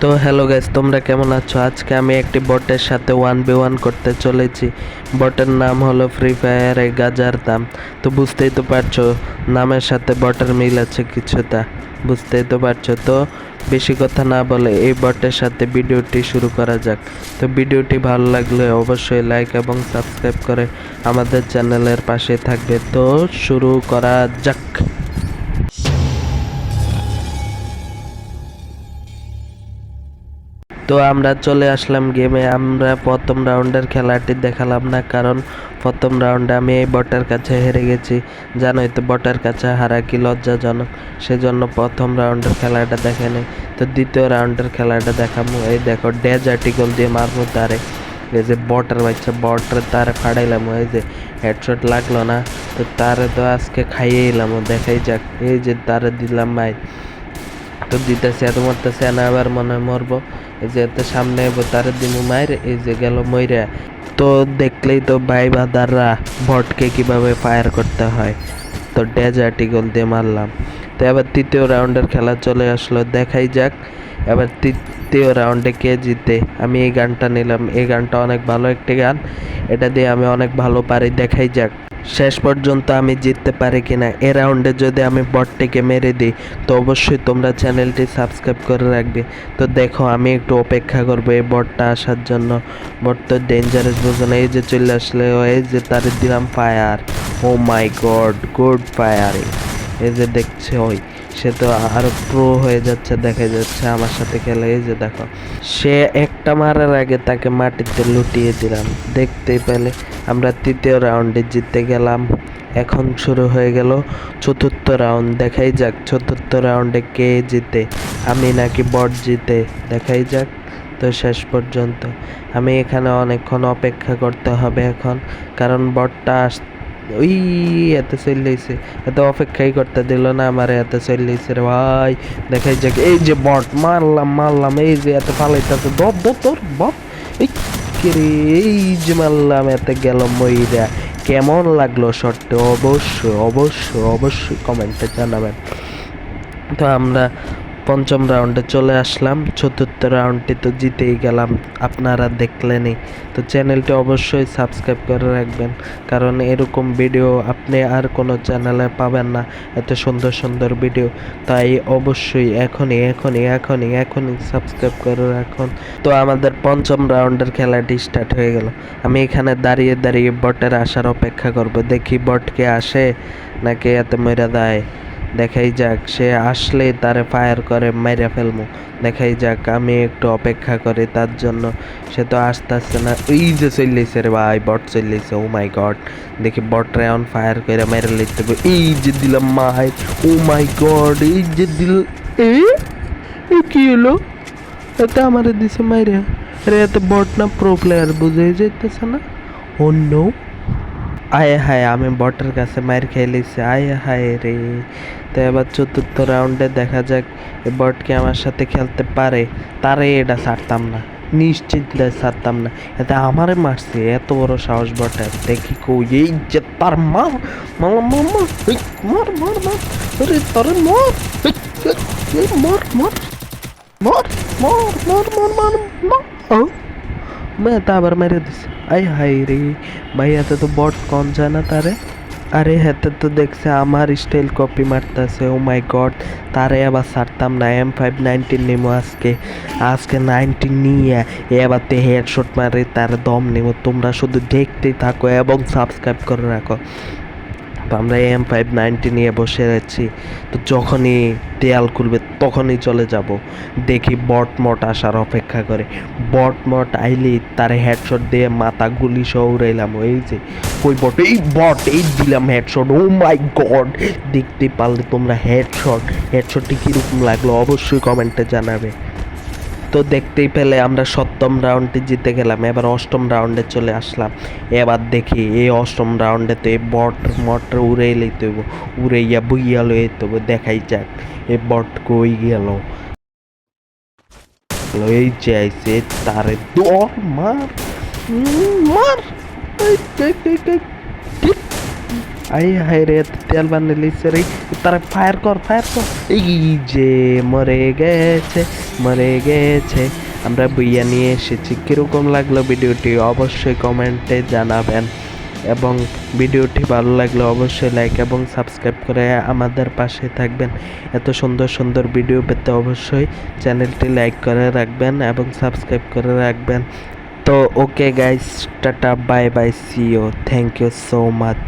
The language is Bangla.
তো হ্যালো গাইস তোমরা কেমন আছো? আজকে আমি একটি বটের সাথে ওয়ান বি ওয়ান করতে চলেছি। বটের নাম হলো ফ্রি ফায়ারে গাজার দাম। তো বুঝতেই তো পারছ, নামের সাথে বটের মিল আছে কিছুটা। বুঝতেই তো পারছ তো? বেশি কথা না বলে এই বটের সাথে ভিডিওটি শুরু করা যাক। তো ভিডিওটি ভালো লাগলে অবশ্যই লাইক এবং সাবস্ক্রাইব করে আমাদের চ্যানেলের পাশে থাকবে। তো শুরু করা যাক। তো আমরা চলে আসলাম গেমে আমরা প্রথম রাউন্ডের খেলাটি দেখালাম না, কারণ প্রথম রাউন্ডে আমি এই বটের কাছে হেরে গেছি। জানোই তো, বটের কাছে হারা কি লজ্জাজনক। সেজন্য প্রথম রাউন্ডের খেলাটা দেখেনি তো দ্বিতীয় রাউন্ডের খেলাটা দেখাবো। এই দেখো ড্যাজ আর্টিকল দিয়ে মারবো তারে। এই যে বটের বাচ্চা, বটের তারে ফাড়াইলাম। এই যে হেডশট লাগল না। তো তারে তো আজকে খাইয়ে এলাম। দেখাই যাক। এই যে তারে দিলাম মাই তো দিতেছে, এত মরতেছে না আবার মনে মরবো। এই যে এত সামনে তার দিমু মায়ের এই যে গেল মইরা। তো দেখলেই তো ভাই বাদাররা ভটকে কীভাবে ফায়ার করতে হয়। তো ডেজার্ট ইগল দিয়ে মারলাম। তো এবার তৃতীয় রাউন্ডের খেলা চলে আসলো। দেখাই যাক এবার তৃতীয় রাউন্ডে কে জিতে। আমি এই গানটা নিলাম। এই গানটা অনেক ভালো একটি গান। এটা দিয়ে আমি অনেক ভালো পারি। দেখাই যাক। শেষ পর্যন্ত আমি জিততে পারি কিনা? এ রাউন্ডে যদি আমি বটটিকে মেরে দিই, তো অবশ্যই তোমরা চ্যানেলটি সাবস্ক্রাইব করে রাখবে। তো দেখো, আমি একটু অপেক্ষা করব এই বটটা আসার জন্য। বট তো ডেঞ্জারাস বোঝো এই যে চলে আসলে, এই যে তার দিলাম fire oh my god good firing এই যে দেখছে ওই, সে তো আরও প্রো হয়ে যাচ্ছে, দেখা যাচ্ছে আমার সাথে খেলে। এই যে দেখো, সে একটা মারার আগে তাকে মাটিতে লুটিয়ে দিলাম। দেখতেই পেলে, আমরা তৃতীয় রাউন্ডে জিতে গেলাম। এখন শুরু হয়ে গেল চতুর্থ রাউন্ড দেখাই যাক, চতুর্থ রাউন্ডে কে জিতে, আমি নাকি বট জিতে? দেখাই যাক। তো শেষ পর্যন্ত, আমি এখানে অনেকক্ষণ অপেক্ষা করতে হবে এখন, কারণ বটটা আস ওই এত চললেছে এত অপেক্ষাই করতে দিল না আমার, এত চললেছে রে ভাই। দেখাই যাক, এই যে বট, মারলাম মারলাম, এই যে এত ফালাইতেছে দর দর তোর বট। এই কিরে এই যে মারলাম, এত গেল মইরা। কেমন লাগল শটটা? অবশ্যই অবশ্যই অবশ্যই কমেন্টে জানাবেন। তো আমরা পঞ্চম রাউন্ডে চলে আসলাম। চতুর্থ রাউন্ডটি তো জিতেই গেলাম, আপনারা দেখলেনই। তো চ্যানেলটি অবশ্যই সাবস্ক্রাইব করে রাখবেন, কারণ এরকম ভিডিও আপনি আর কোনো চ্যানেলে পাবেন না, এত সুন্দর সুন্দর ভিডিও। তাই অবশ্যই এখনই এখনই এখনই এখনই সাবস্ক্রাইব করে রাখুন। তো আমাদের পঞ্চম রাউন্ডের খেলাটি স্টার্ট হয়ে গেল। আমি এখানে দাঁড়িয়ে দাঁড়িয়ে বটের আসার অপেক্ষা করব, দেখি বটকে আসে নাকি এত মেরা দেয়। দেখাই যাক, সে আসলে তারে ফায়ার করে, মেরে ফেলব দেখাই যাক, আমি একটু অপেক্ষা করি তার জন্য। সে তো আসতে আসছে না। এই যে চললেছে রে ভাই বট চললেছে ও মাই গড দেখি বট অন ফায়ার করে মেরে লিখতে হবে। এই যে দিলাম মাই ও মাই গড এই যে দিল, এ? কি হলো? এত আমার দিছে মাইরে। রে এত বট না প্রো প্লেয়ার বুঝে যেতেছে না। ও নো আয় হায়, আমি বটের কাছে মার খেয়ে লিছি আয় হায় রে। তো এবার চতুর্থ রাউন্ডে দেখা যাক বটকে আমার সাথে খেলতে পারে। তারে এটা ছাড়তাম না। নিশ্চিত ছাড়তাম না। এতে আমারে মারছে। এত বড় সাহস বটের দেখি কই, এই যে তার মার মামা মামা এই মার মার মার। আরে তারে মার মার। মার মার মার মার মার। মার মার তারপর মেরে দিছে আই হাই রে ভাই এত তো বট কম যায় না তারে আরে হেতে তো দেখছে আমার স্টাইল কপি মারতেছে ও মাই গড তারে আবার সারতাম না এম ফাইভ নাইনটিন নেমো আজকে আজকে নাইনটিন নিয়ে এ এবার তে হেডশট মারে তার দম নেমো তোমরা শুধু দেখতেই থাকো এবং সাবস্ক্রাইব করে রাখো তো আমরা এম ফাইভ নাইনটি নিয়ে বসে আছি। তো যখনই দেয়াল খুলবে তখনই চলে যাব। দেখি বট মট আসার অপেক্ষা করে। বট মট আইলি তার হেডশট দিয়ে মাথা গুলি সহ উড়াইলাম। এই যে ওই বট? এই বট, এই দিলাম হেডশট ও মাই গড দেখতে পারলে তোমরা হেডশট হেডশটটি কীরকম লাগল? অবশ্যই কমেন্টে জানাবে। তো দেখতেই পেলে আমরা সপ্তম রাউন্ডে জিতে গেলাম, এবার অষ্টম রাউন্ডে চলে আসলাম। এবার দেখি এই অষ্টম রাউন্ডে তো এই বট, মট উড়ে লইতে হইব, উড়াইয়া বুইয়া লইতে হইব, দেখাই যাক এই বট কই গেল? এই যে আইছে তারে দর, মার মার আই হাই রে তেল বানিয়ে লিছে রে, তারা ফায়ার কর ফায়ার কর, এই যে মরে গেছে মরে গেছে। আমরা বইয়া নিয়ে এসেছি। কীরকম লাগল ভিডিওটি অবশ্যই কমেন্টে জানাবেন। এবং ভিডিওটি ভালো লাগলে অবশ্যই লাইক এবং সাবস্ক্রাইব করে আমাদের পাশে থাকবেন। এত সুন্দর সুন্দর ভিডিও পেতে অবশ্যই চ্যানেলটি লাইক করে রাখবেন এবং সাবস্ক্রাইব করে রাখবেন। তো okay guys, tata, bye bye see you thank you so much